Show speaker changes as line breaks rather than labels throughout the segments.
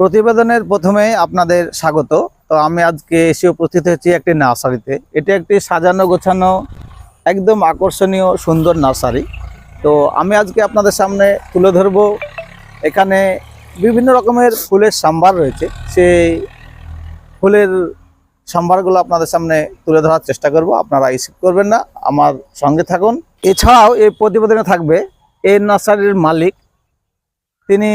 প্রতিবেদনের প্রথমে আপনাদের স্বাগত। তো আমি আজকে এসে উপস্থিত হয়েছি একটি নার্সারিতে। এটি একটি সাজানো গোছানো একদম আকর্ষণীয় সুন্দর নার্সারি। তো আমি আজকে আপনাদের সামনে তুলে ধরবো। এখানে বিভিন্ন রকমের ফুলের সাম্বার রয়েছে। সেই ফুলের সাম্বারগুলো আপনাদের সামনে তুলে ধরার চেষ্টা করব। আপনারা স্কিপ করবেন না। আমার সঙ্গে থাকুন। এছাড়াও এই প্রতিবেদনে থাকবে এই নার্সারির মালিক। তিনি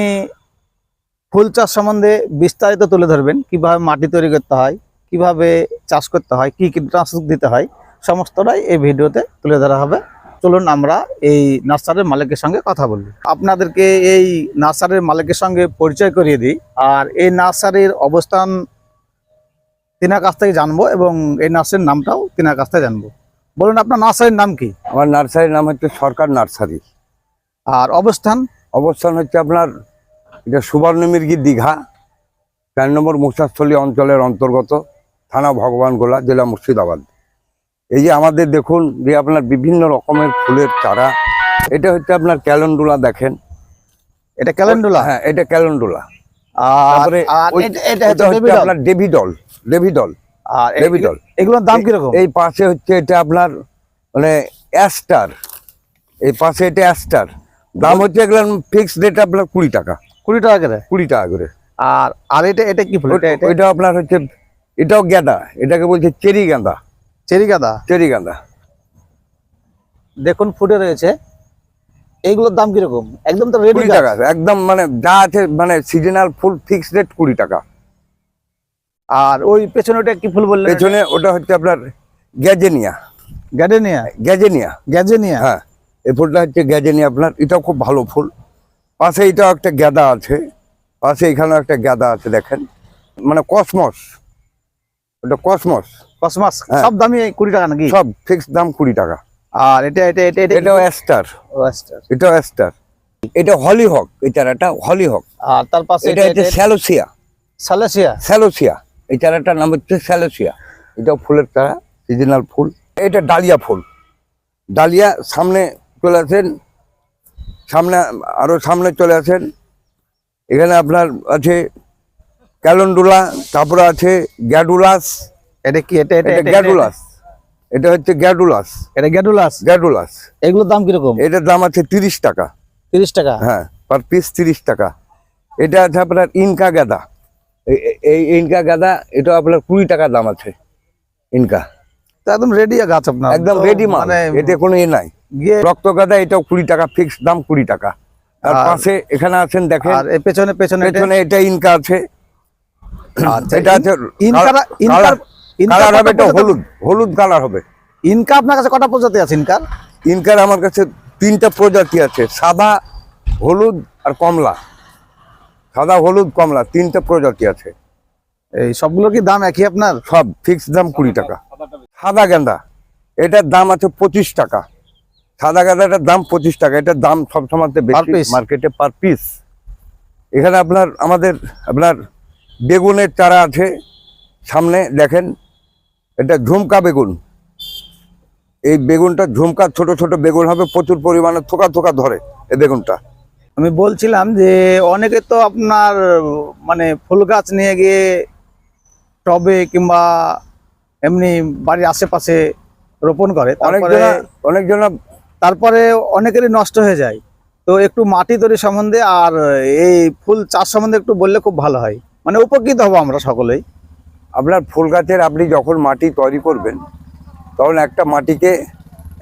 ফুল চাষ সম্বন্ধে বিস্তারিত তুলে ধরবেন। কীভাবে মাটি তৈরি করতে হয় কীভাবে চাষ করতে হয় কি কীটনাশক দিতে হয় সমস্তটাই এই ভিডিওতে তুলে ধরা হবে। চলুন আমরা এই নার্সারির মালিকের সঙ্গে কথা বলি। আপনাদেরকে এই নার্সারির মালিকের সঙ্গে পরিচয় করিয়ে দিই আর এই নার্সারির অবস্থান তিনার কাছ থেকে জানব এবং এই নার্সারির নামটাও তিনার কাছ থেকে জানব। বলুন আপনার নার্সারির নাম কি?
আমার নার্সারির নাম হচ্ছে সরকার নার্সারি।
আর অবস্থান?
অবস্থান হচ্ছে আপনার এটা সুবর্ণমির্গি দীঘা চার নম্বর মুসাস্থলী অঞ্চলের অন্তর্গত থানা ভগবানগোলা জেলা মুর্শিদাবাদ। এই যে আমাদের দেখুন যে আপনার বিভিন্ন রকমের ফুলের চারা এটা হচ্ছে আপনার ক্যালেন্ডুলা দেখেন।
এটা ক্যালেন্ডুলা?
হ্যাঁ এটা ক্যালেন্ডুলা।
আর
তারপরে
এটা- হচ্ছে।
আপনার ডেভিডল ডেভিডল
আর
ডেভিডল
এগুলোর দাম কীরকম?
এই পাশে হচ্ছে এটা আপনার মানে অ্যাস্টার। এই পাশে এটা অ্যাস্টার। দাম হচ্ছে এগুলো ফিক্সড রেট আপনার কুড়ি টাকা।
কুড়ি টাকা করে?
কুড়ি টাকা করে।
আর আর এটা এটা কি ফুল? এটা
আপনার হচ্ছে এটাও গাঁদা। এটাকে বলছে চেরি গাঁদা।
চেরি গাঁদা?
চেরি গাঁদা।
দেখুন ফুটে রয়েছে। এইগুলোর দাম কীরকম? একদম তো রেডি
টাকা। একদম মানে যা আছে মানে সিজনাল ফুল ফিক্সড রেট কুড়ি টাকা।
আর ওই পেছনে ওটা কি ফুল বললেন?
পেছনে ওটা হচ্ছে আপনার গ্যাজেনিয়া।
গ্যাডেনিয়া
গ্যাজেনিয়া।
গ্যাজেনিয়া?
হ্যাঁ। এই ফুলটা হচ্ছে গ্যাজেনিয়া। আপনার এটাও খুব ভালো ফুল। পাশে এটাও একটা গাঁদা আছে পাশে এখানেও একটা গাঁদা আছে দেখেন। মানে কসমস ওটা কসমস।
কসমস?
হ্যাঁ।
সব দামই কুড়ি টাকা নাকি?
সব ফিক্সড দাম কুড়ি টাকা।
আর এটা এটা এটা এটা
এটাও অ্যাস্টার। এটাও অ্যাস্টার এটা হলি হক এই চারাটা হলি হক
আর তার পাশে
এটা হচ্ছে স্যালোসিয়া
সালেসিয়া
স্যালোসিয়া এই চারাটার নাম হচ্ছে স্যালোসিয়া এটাও ফুলের চারা সিজনাল ফুল। এটা ডালিয়া ফুল। ডালিয়া সামনে চলে আসেন সামনে আরও সামনে চলে আসেন। এখানে আপনার আছে ক্যালেন্ডুলা তারপরে আছে গ্যাডুলাস।
এটা কি? এটা এটা
গ্যাডুলাস। এটা। হচ্ছে গ্যাডুলাস।
এটা গ্যাডুলাস?
গ্যাডুলাস।
এগুলোর দাম কীরকম?
এটার দাম আছে তিরিশ টাকা।
তিরিশ টাকা?
হ্যাঁ পার পিস তিরিশ টাকা। এটা আছে আপনার ইনকা গাদা এই- ইনকা গাদা এটা আপনার কুড়ি টাকা দাম আছে। ইনকা।
তো একদম রেডি গাছ আপনার।
একদম রেডি
মানে
এটা কোনো এ নাই।
গিয়ে
রক্ত গাদা এটাও কুড়ি টাকা ফিক্স দাম কুড়ি টাকা। তার
আর-
পাশে এখানে আছেন দেখেন।
আর পেছনে পেছনে এটা-
পেছনে এটা ইনকা আছে।
আচ্ছা,
এটা আছে
ইনকার ইনকার ইনকার
কালার হবে এটা হলুদ হলুদ কালার হবে।
ইনকা আপনার কাছে কটা প্রজাতি আছে ইনকার?
ইনকার আমার কাছে তিনটা প্রজাতি আছে সাদা হলুদ আর কমলা। সাদা হলুদ কমলা তিনটা প্রজাতি আছে।
এই সবগুলো কি দাম একই আপনার?
সব ফিক্স দাম কুড়ি টাকা। সাদা গেন্দা এটার দাম আছে পঁচিশ টাকা। সাদা গাঁদাটার দাম পঁচিশ টাকা। এটার দাম সব সময়
Per
বেশি
piece?
মার্কেটে পার পিস এখানে আপনার আমাদের আপনার বেগুনের চারা আছে। সামনে দেখেন এটা ঝুমকা বেগুন। এই বেগুনটা ঝুমকা ছোট ছোট বেগুন হবে প্রচুর পরিমাণে থোকা থোকা ধরে এই বেগুনটা।
আমি বলছিলাম যে অনেকে তো আপনার মানে ফুল গাছ নিয়ে গিয়ে টবে কিংবা এমনি বাড়ির আশেপাশে রোপণ করে।
অনেকজনা অনেকজনা
তারপরে অনেকেরই নষ্ট হয়ে যায়। তো একটু মাটি তৈরি সম্বন্ধে আর এই ফুল চাষ সম্বন্ধে একটু বললে খুব ভালো হয়। মানে উপকৃত হব আমরা সকলেই।
আপনার ফুল গাছের আপনি যখন মাটি তৈরি করবেন, তখন একটা মাটিকে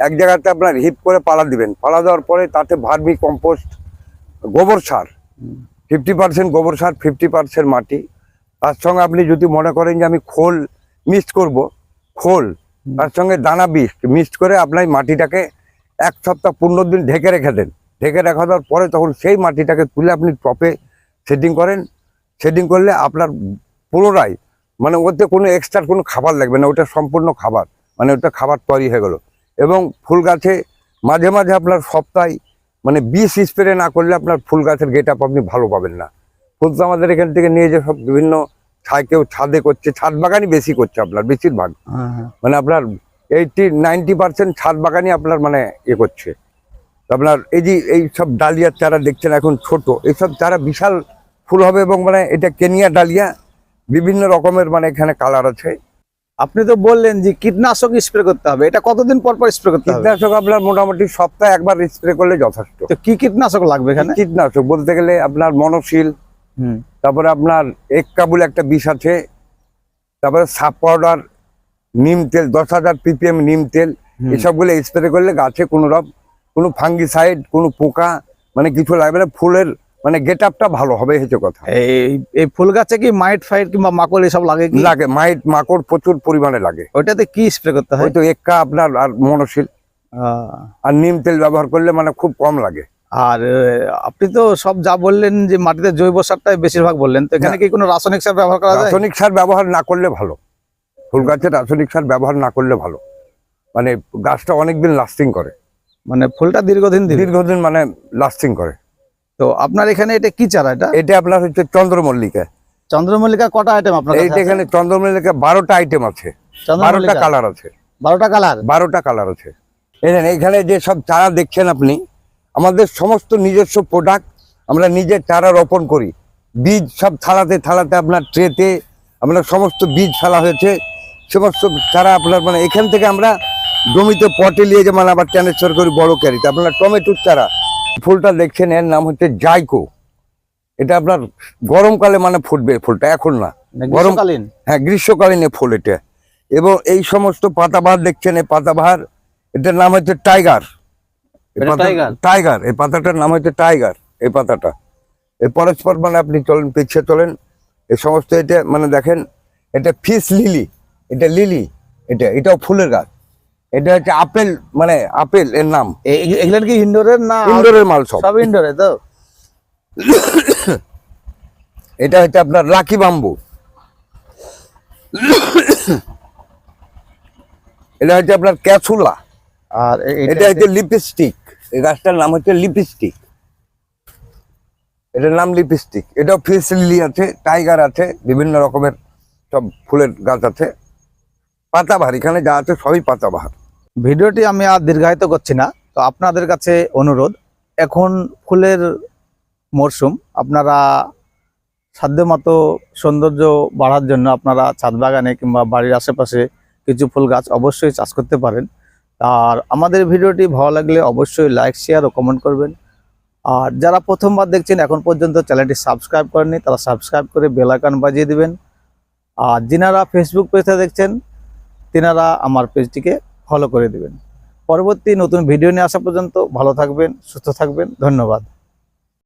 এক জায়গাতে আপনার হিপ করে পালা দিবেন। পালা দেওয়ার পরে তাতে ভার্মি কম্পোস্ট, গোবর সার ফিফটি পার্সেন্ট গোবর সার ফিফটি পার্সেন্ট মাটি। তার সঙ্গে আপনি যদি মনে করেন যে আমি খোল মিক্সড করব, খোল, তার সঙ্গে দানা বিষ মিক্সড করে আপনার মাটিটাকে এক সপ্তাহ পনেরো দিন ঢেকে রেখে দেন। ঢেকে রাখা দেওয়ার পরে তখন সেই মাটিটাকে তুলে আপনি টপে সেটিং করেন। সেটিং করলে আপনার পুনরায় মানে ওতে কোনো এক্সট্রা কোনো খাবার লাগবে না ওটা সম্পূর্ণ খাবার মানে ওটা খাবার তৈরি হয়ে গেলো। এবং ফুল গাছে মাঝে মাঝে আপনার সপ্তাহে মানে বিষ স্প্রে না করলে আপনার ফুল গাছের গেট আপ আপনি ভালো পাবেন না। ফুল তো আমাদের এখান থেকে নিয়ে যে সব বিভিন্ন ছায় কেউ ছাদে করছে ছাদ বাগানই বেশি করছে আপনার বেশিরভাগ। মানে আপনার এইটি নাইনটি পার্সেন্ট ছাদ বাগানই আপনার মানে ইয়ে করছে। আপনার এই যে এই সব ডালিয়ার চারা দেখছেন এখন ছোট এইসব চারা বিশাল ফুল হবে এবং মানে এটা কেনিয়া ডালিয়া বিভিন্ন রকমের মানে এখানে কালার আছে।
আপনি তো বললেন যে কীটনাশক স্প্রে করতে হবে এটা কতদিন পর পর স্প্রে করতে হবে?
কীটনাশক আপনার মোটামুটি সপ্তাহে একবার স্প্রে করলে যথেষ্ট।
তো কি কীটনাশক লাগবে এখানে?
কীটনাশক বলতে গেলে আপনার মনোশিল
হুম।
তারপরে আপনার এক কাবুল একটা বিষ আছে তারপরে সাপ পাউডার নিম তেল দশ হাজার পিপিএম নিম তেল। এসবগুলো স্প্রে করলে গাছে কোনো রকম কোনো ফাঙ্গিসাইড কোনো পোকা মানে কিছু লাগবে না ফুলের মানে গেট আপটা ভালো হবে হচ্ছে কথা।
এই এই ফুল গাছে কি মাইট ফাইট কিংবা মাকড় এসব লাগে
লাগে মাইট মাকড় প্রচুর পরিমাণে লাগে।
ওইটাতে কি স্প্রে করতে হয়?
হয়তো এক্কা আপনার আর মনোশিল। আর নিম তেল ব্যবহার করলে মানে খুব কম লাগে।
আর আপনি তো সব যা বললেন যে মাটিতে জৈব সারটাই বেশিরভাগ বললেন তো এখানে কি কোনো রাসায়নিক সার ব্যবহার করা যায়?
রাসায়নিক সার ব্যবহার না করলে ভালো। ফুল গাছের রাসায়নিক সার ব্যবহার না করলে ভালো। মানে গাছটা অনেকদিন লাস্টিং করে।
মানে ফুলটা দীর্ঘদিন
দীর্ঘদিন মানে লাস্টিং করে।
তো আপনার এখানে এটা কি চারা এটা?
এটা আপনার হচ্ছে চন্দ্রমল্লিকা।
চন্দ্রমল্লিকা কটা আইটেম আপনার
এইটা এখানে চন্দ্রমল্লিকা বারোটা আইটেম আছে। বারোটা কালার আছে।
বারোটা কালার
বারোটা কালার আছে। এই দেখেন, এখানে যে সব চারা দেখছেন আপনি আমাদের সমস্ত নিজস্ব প্রোডাক্ট আমরা নিজের চারা রোপণ করি। বীজ সব থালাতে থালাতে আপনার ট্রেতে আপনার সমস্ত বীজ ফেলা হয়েছে। সমস্ত চারা আপনার মানে এখান থেকে আমরা জমিতে পটে নিয়ে যে মানে আবার ট্রান্সফার করি বড় ক্যারিতে। আপনার টমেটোর চারা। ফুলটা দেখছেন এর নাম হচ্ছে জাইকো। এটা আপনার গরমকালে মানে ফুটবে ফুলটা এখন না।
গরমকালীন
হ্যাঁ গ্রীষ্মকালীন ফুল এটা। এবং এই সমস্ত পাতাবাহার দেখছেন এই পাতাবাহার এটার নাম হচ্ছে টাইগার?
টাইগার?
এই পাতাটার নাম হচ্ছে টাইগার এই পাতাটা। এই পরস্পর মানে আপনি চলেন পিছিয়ে চলেন। এই সমস্ত এটা মানে দেখেন এটা ফিস লিলি। এটা লিলি এটা এটাও ফুলের গাছ। এটা হচ্ছে আপেল মানে আপেল এর নাম।
কি ইনডোরের না
ইনডোরের মাল সব।
সব ইনডোরে তো?
এটা হচ্ছে আপনার লাকি বাম্বু। এটা হচ্ছে আপনার ক্যাসুলা।
আর
এটা হচ্ছে লিপস্টিক। এই গাছটার নাম হচ্ছে লিপস্টিক। এটার নাম লিপস্টিক। এটাও ফিস লিলি আছে টাইগার আছে বিভিন্ন রকমের সব ফুলের গাছ আছে। পাতাবাহার, এখানে যা আছে সবই পাতাবাহার।
ভিডিওটি আমি আর দীর্ঘায়িত করছি না, তো আপনাদের কাছে অনুরোধ, এখন ফুলের মরশুম, আপনারা সাধ্যমতো সৌন্দর্য বাড়ার জন্য আপনারা ছাদ বাগানে কিংবা বাড়ির আশেপাশে কিছু ফুল গাছ অবশ্যই চাষ করতে পারেন। আর আমাদের ভিডিওটি ভালো লাগলে অবশ্যই লাইক শেয়ার ও কমেন্ট করবেন। আর যারা প্রথমবার দেখছেন, এখন পর্যন্ত চ্যানেলটি সাবস্ক্রাইব করেননি, তারা সাবস্ক্রাইব করে বেলাকান বাজিয়ে দিবেন। আর যিনারা ফেসবুক পেজে দেখছেন তিনারা আমার পেজটিকে ফলো করে দেবেন। পরবর্তী নতুন ভিডিও নিয়ে আসা পর্যন্ত ভালো থাকবেন, সুস্থ থাকবেন। ধন্যবাদ।